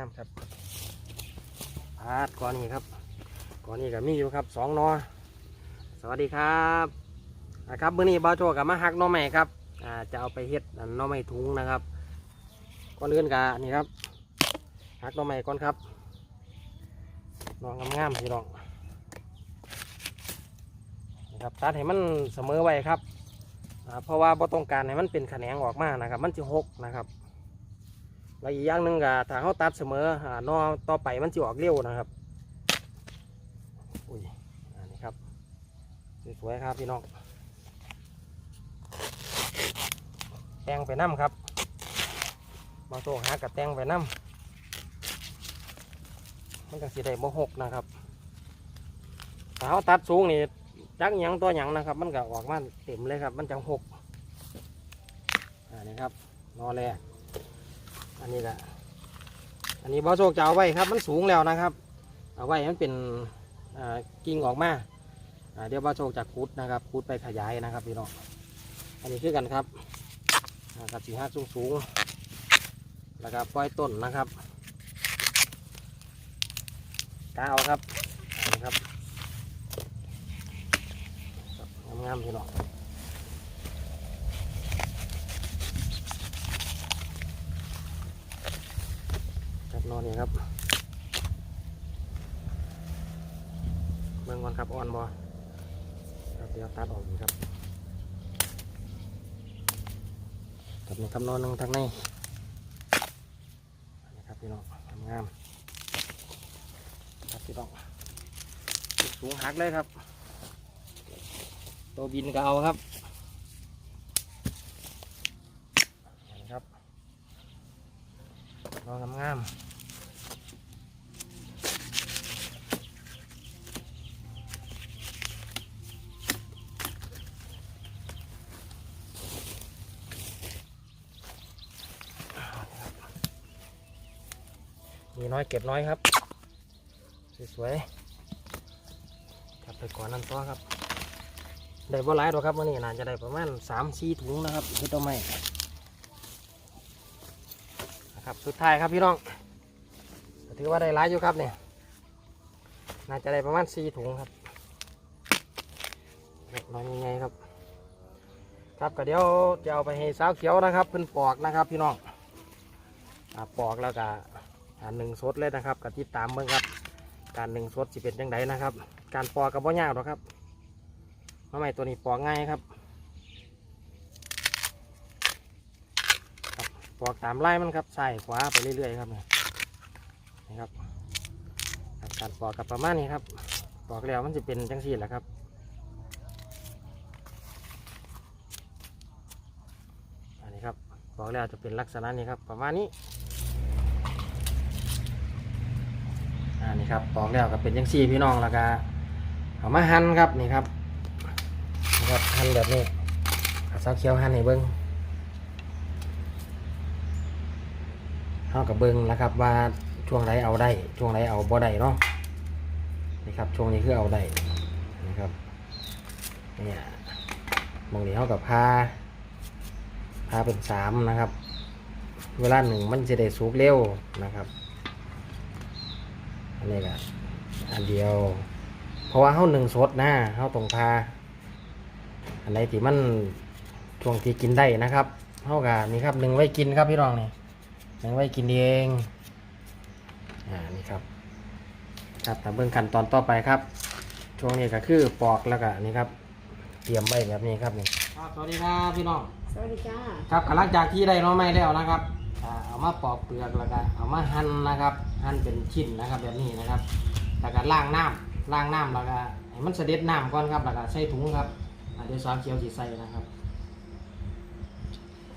ามครับพาดก่อนนี้ครับก่อนนี้ก็มีอยู่ครับสองนอสวัสดีครับนะครับมื้อนี้บ่าวโจกับมาหักน่อไม้ครับอ่าจะเอาไปเฮ็ดอันหน่อไม้ถุงนะครับก่อนอื่อนกะนี่ครับหักน่อไม้ก่อนครับนองงามๆพี่น้องนะครับตัดให้มันเสมอไว้ครับเพราะว่าบ่ต้องการให้มันเป็นแขนงออกมานะครับ มันจะหกนะครับ แล้วอีกอย่างหนึ่งก็ถ้าเขาตัดเสมออ่านอต่อไปมันจะออกเร็วนะครับอุ้ยอันนี้ครับสวยๆครับพี่น้องแตงไปน้ำครับมาโตหากับแตงไปน้ำมันก็สีได้โมหกนะครับถ้าเขาตัดสูงนี่จักหยังตัวหยังนะครับ มันก็ออกมาเต็มเลยครับ มันจะหกอันนี้ครับนอแรก อันนี้ก็อันนี้บอโชคจะเอาไว้ครับ มันสูงแล้วนะครับ เอาไว้มันเป็นกิ่งออกมาเดี๋ยวว่าโชคจากคุดนะครับคุดไปขยายนะครับพี่น้องอันนี้คือกันครับกับสี่ห้าสูงสูงแล้วก็ปล่อยต้นนะครับกาเอาครับนนี้ครับงามๆพี่น้อง ครับนอนนี่ครับเบิ่งก่อนครับอ่อนบอครับเดี๋ยวตัดออกอีกครับกับในคำนวณหนึ่งทางในนี่ครับพี่น้องงามครับพี่น้องสูงหักเลยครับตัวบินก็เอาครับนี่ครับรองามๆ มีน้อยเก็บน้อยครับ สวยๆครับไปก่อนนั่นตัวครับ ได้บ่หลายหรอกครับวันนี้น่าจะได้ประมาณสามสี่ถุงนะครับที่ต้นไม้นะครับสุดท้ายครับพี่น้องถือว่าได้หลายอยู่ครับเนี่ยน่าจะได้ประมาณสี่ถุงครับน้อยยังไงครับ ครับก็เดี๋ยวจะเอาไปให้สาวเขียวนะครับเพิ่นปอกนะครับพี่น้องอปอกแล้วก็ อ่าหนึ่งสดเลยนะครับกับติดตามเบิ่งครับ การหนึ่งสดสิเป็นยังไงนะครับ การปอกกับบ่ยากหรอกครับมะใหม่ตัวนี้ปอกง่ายครับปอกตามไล่มันครับใส่ขวาไปเรื่อยๆครับนี่นี่ครับการปอกกับประมาณนี้ครับปอกแล้วมันจะเป็นจังสีแหละครับอันนี้ครับปอกแล้วจะเป็นลักษณะนี้ครับประมาณนี้ อ่านี่ ครับปอกแล้วก็เป็นยังซี่พี่น้องแล้วก็เอามาหั่นครับนี่ครับนี่ครับหั่นแบบนี้เอาวเขียวหั่นให้เบิ้งเท่ากับเบิ้งแล้วครับว่าช่วงไหนเอาได้ ช่วงไหนเอาบ่ได้เนาะนี่ครับช่วงนี้คือเอาได้นะครับเนี่ยมองนี้เท่ากับพาพาเป็นสามนะครับ เวลาหนึ่งมันจะได้สุกเร็วนะครับ อันนี้ก็อันเดียว เพราะว่าเขาหนึ่งสดนะเขาตรงพาอันไหนที่มันช่วงที่กินได้นะครับเขากับนี่ครับหนึ่งไว้กินครับพี่รองนี่หนึ่งไว้กินเองอ่านี่ครับ ครับแต่เบื้องขั้นตอนต่อไปครับ ช่วงนี้ก็คือปอกแล้วก็นี่ครับ เตรียมไว้แบบนี้ครับนี่ครับสวัสดีครับพี่น้องสวัสดีจ้าครับหลังจากที่ได้หน้อไม้แล้วนะครับ อ่าเอามาปอกเปลือกแล้วก็เอามาหั่นนะครับ หั่นเป็นชิ้นนะครับแบบนี้นะครับแล้วก็ล้างน้ำล้างน้ำแล้วก็ให้มันเสด็จน้ำก่อนครับแล้วก็ใส่ถุงครับอ่าเดี๋ยวสาวเขียวสีใส่นะครับ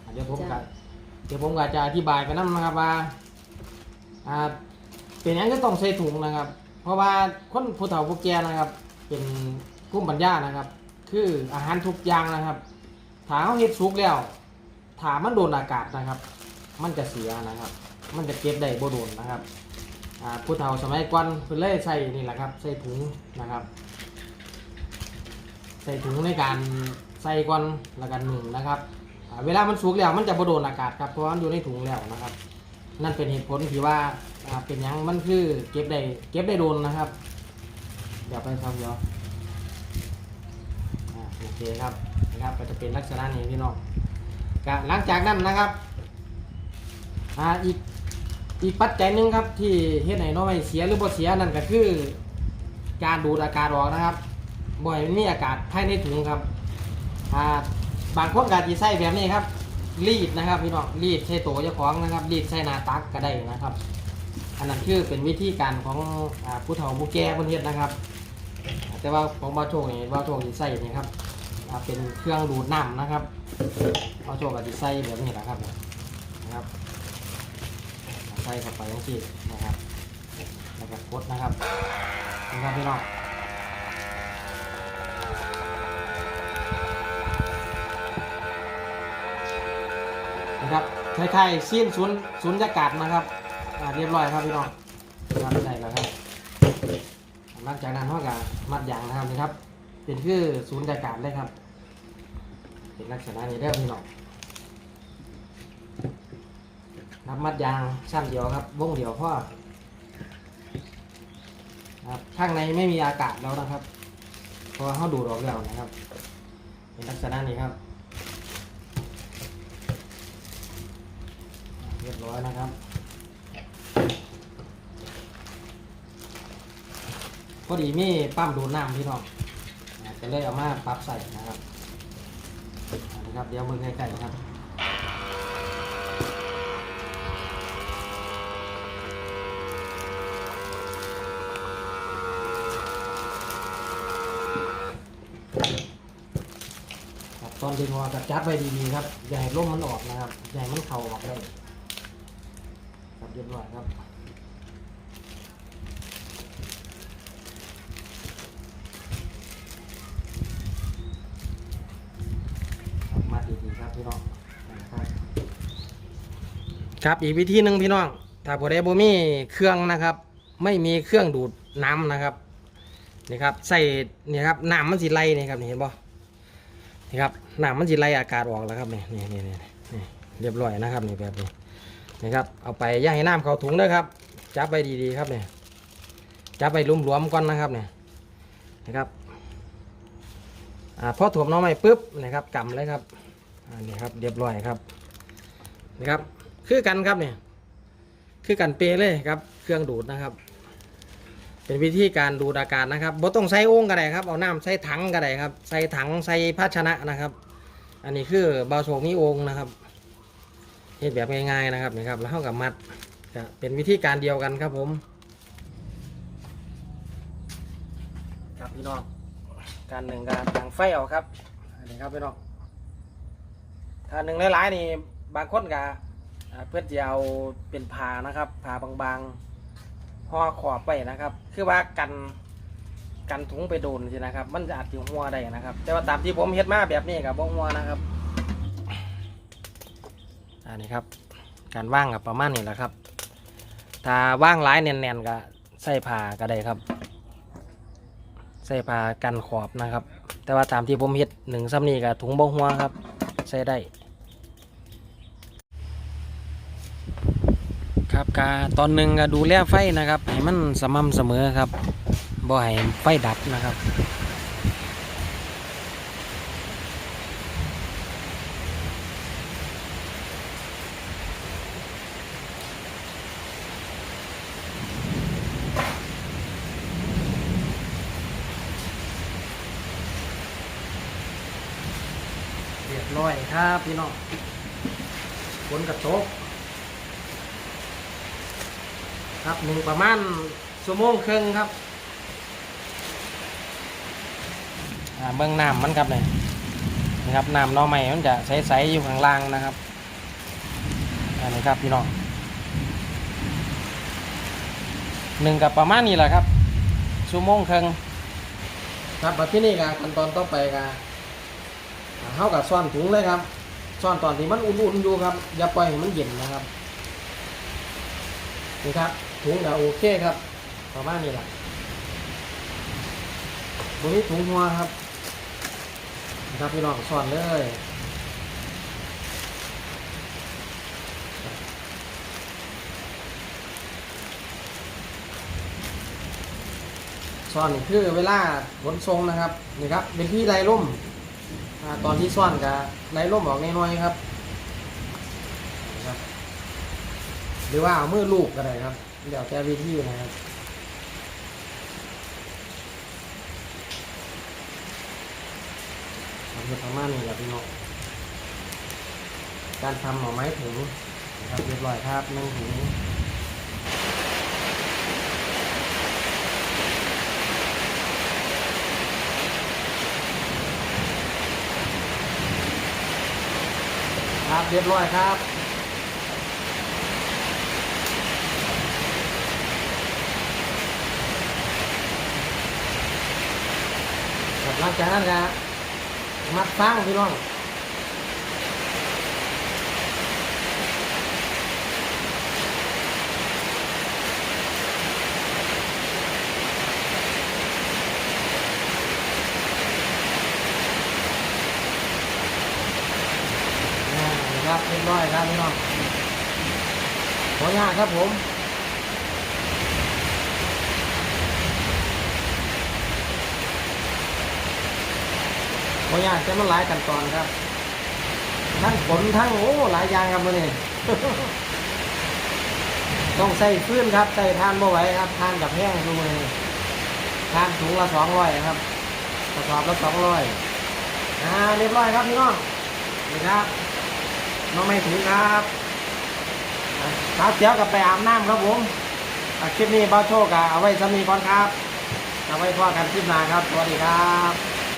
อ่าเดี๋ยวผมก็เดี๋ยวผมก็จะอธิบายไปน้ำนะครับว่าอ่าเป็นอย่างก็ต้องใส่ถุงนะครับ เพราะว่าคนผู้เฒ่าผู้แก่นะครับ เป็นผู้ปัญญานะครับ คืออาหารทุกอย่างนะครับถ้าเขาเฮ็ดสุกแล้วถ้ามันโดนอากาศนะครับ มันจะเสียนะครับ มันจะเก็บได้บ่โดนนะครับผู้เฒ่าสมัยก่อนเพิ่นเลยใส่นี่แหละครับ ใส่ถุงนะครับ ใส่ถุงในการใส่ก่อนล้วกันหนึ่งนะครับเวลามันสุกแล้วมันจะบ่โดนอากาศครับเพราะว่ามันอยู่ในถุงแล้วนะครับ นั่นเป็นเหตุผลที่ว่าเป็นยังมันคือเก็บได้เก็บได้โดนนะครับ เดี๋ยวไปครับเดี๋ยวอ่าโอเคครับนะครับก็จะเป็นลักษณะนี้พี่น้องหลังจากนั้นนะครับ อ่าอีกอีกปัจจัยหนึ่งครับที่เฮ็ดให้น้อยเสียหรือบ่เสียนั่นก็คือ การดูดอากาศออกนะครับ บ่อยมันมีอากาศภายในถุงครับอ่าบางคนก็จะใส่แบบนี้ครับรีดนะครับพี่น้องรีดใช้ตัวเจ้าของนะครับรีดใส่หนาตักก็ได้นะครับ อันนั้นคือเป็นวิธีการของอผู้เฒ่าผู้แก่คนเฮ็ดนะครับ แต่ว่าของบาโชคนี่บาโชคที่ใส่นี่ครับเป็นเครื่องดูดน้ำนะครับบาโชคก็จะใส่แบบนี้แหละครับนะครับ ใส่เข้าไปอย่างทีนะครับแล้วก็กดนะครับนี่ครับพี่น้องนะครับคล้ายๆซีนศูนย์ศูนย์ยากาศนะครับเรียบร้อยครับพี่น้องครับได้แล้วครับหลังจากนั้นเขาก็มัดยางนะครับนี่ครับ เป็นคือศูนย์อากาศเลยครับ เป็นลักษณะนี้ได้พี่น้องับมัดยางชั้นเดียวครับวงเดียวพ่อครับข้างในไม่มีอากาศแล้วนะครับเพราะเขาดูดออกแล้วนะครับ เป็นลักษณะนี้ครับ เรียบร้อยนะครับพอดีมีปั๊มดูดน้ำพี่น้องจะเลยเอามาปรับใส่นะครับนะครับ เดี๋ยวมือใกล้ๆนะครับ ครับตอนดึงออกก็จับไว้ดีๆครับอย่าให้ลมมันออกนะครับอย่าให้มันเข่าออกเลยครับเรียบร้อยครับมาดีๆครับพี่น้องครับอีกวิธีหนึ่งพี่น้องถ้าผู้ใดบ่มีเครื่องนะครับ ไม่มีเครื่องดูดน้ำนะครับนี่ครับใส่นี่ครับน้ำมันสิไหลนี่ครับเห็นบ่ นี่ครับหน้ำมันสิไหลอากาศออกแล้วครับนี่นี่นี่นี่นี่เรียบร้อยนะครับนี่แบบนี้นี่ครับเอาไปย่าให้น้ำเข้าถุงด้วยครับจับไปดีๆครับเนี่ยจับไปรวมๆก่อนนะครับเนี่ยนะครับอ่าพอถ่วมน้องใหม่ปุ๊บนะครับกำเลยครับอันนี้ครับเรียบร้อยครับนะครับคือกันครับเนี่ยคือกันเปรเลยครับเครื่องดูดนะครับ เป็นวิธีการดูดอากาศนะครับบ่ต้องใส่โอ่งก็ได้ครับเอาน้ำใส่ถังก็ได้ครับ ใส่ถังใส่ภาชนะนะครับ อันนี้คือเบาโศกมีโอ่งนะครับเฮ็ดแบบง่ายๆนะครับนี่ครับแล้วเข้ากับมัดเป็นวิธีการเดียวกันครับผม ครับพี่น้องการหนึ่งการดังไฟเอาครับอันนี้ครับพี่น้องถ้าหนึ่งหลายๆนี่บางคนก็เพื่อจะเอาเป็นผ้านะครับผ้าบางๆ ห่อขอบไปนะครับ คือว่ากันกันถุงไปโดนสินะครับ มันจะอาจจะหัวได้นะครับ แต่ว่าตามที่ผมเฮ็ดมาแบบนี้กับบ่หัวนะครับ อันนี้ครับ การว่างกับประมาณนี้แหละครับ ถ้าว่างหลายแน่นๆก็ใส่ผ้าก็ได้ครับ ใส่ผ้ากันขอบนะครับ แต่ว่าตามที่ผมเฮ็ดหนึ่งซ้ำนี่กับถุงบ่หัวครับ ใส่ได้ ครับ กาตอนหนึ่งก็ดูแลไฟนะครับให้มันสม่ำเสมอครับบ่ให้ไฟดับนะครับเรียบร้อยครับพี่น้องฝนกระตก ครับหนึ่งประมาณชั่วโมงครึ่งครับเบื้องน้ำมันครับเนี่ยนะครับน้ำน้อใหม่มันจะใสๆอยู่ข้างล่างนะครับอันนี้ครับพี่น้องหนึ่งกับประมาณนี้แหละครับชั่วโมงครึ่งครับมาที่นี่กันขั้นตอนต่อไปกันเท่ากับซ่อนถุงเลยครับซ่อนตอนที่มันอุ่นๆอยู่ครับอย่าปล่อยให้มันเย็นนะครับนี่ครับ ถุงก็โอเคครับ ประมาณนี้แหละบนนี้ถุงหัวครับนะครับพี่น้องสอนเลยซ่อนคือเวลาขนทรงนะครับนี่ครับเป็นที่ไรล่มตอนที่ซ่อนกับไรล่มออกน้อยๆครับ หรือว่าเอามือลูกก็ได้ครับ เดี๋ยวแต่วิธีนะครับทำเป็นประมาณนี้แหละพี่น้องการทำหน่อไม้ถุงนะครับเรียบร้อยครับนึ่งถุงครับเรียบร้อยครับ ครับ หลังจากนั้นก็มัดฟางพี่น้องอ่าครับเรียบร้อยครับพี่น้องขออนุญาตครับผม เพราะยากจะมันหลายขั้นตอนครับ ทั้งผลทั้งโอ้หลายอย่างครับมื่อนี้ต้องใส่ฟื้นครับใส่ทานบ่ไหวครับทานกับแห้งทุกมือทานถุงละสองร้อยครับกระสอบละสองร้อยอ่าเรียบร้อยครับพี่น้องนี่ครับน้องไม่ถึงครับอะสาวเสียวกับไปอาบน้ำครับผมคลิปนี้บ้าโชคอะเอาไว้สามีก่อนครับเอาไว้พ่อกันคลิปหน้าครับสวัสดีครับ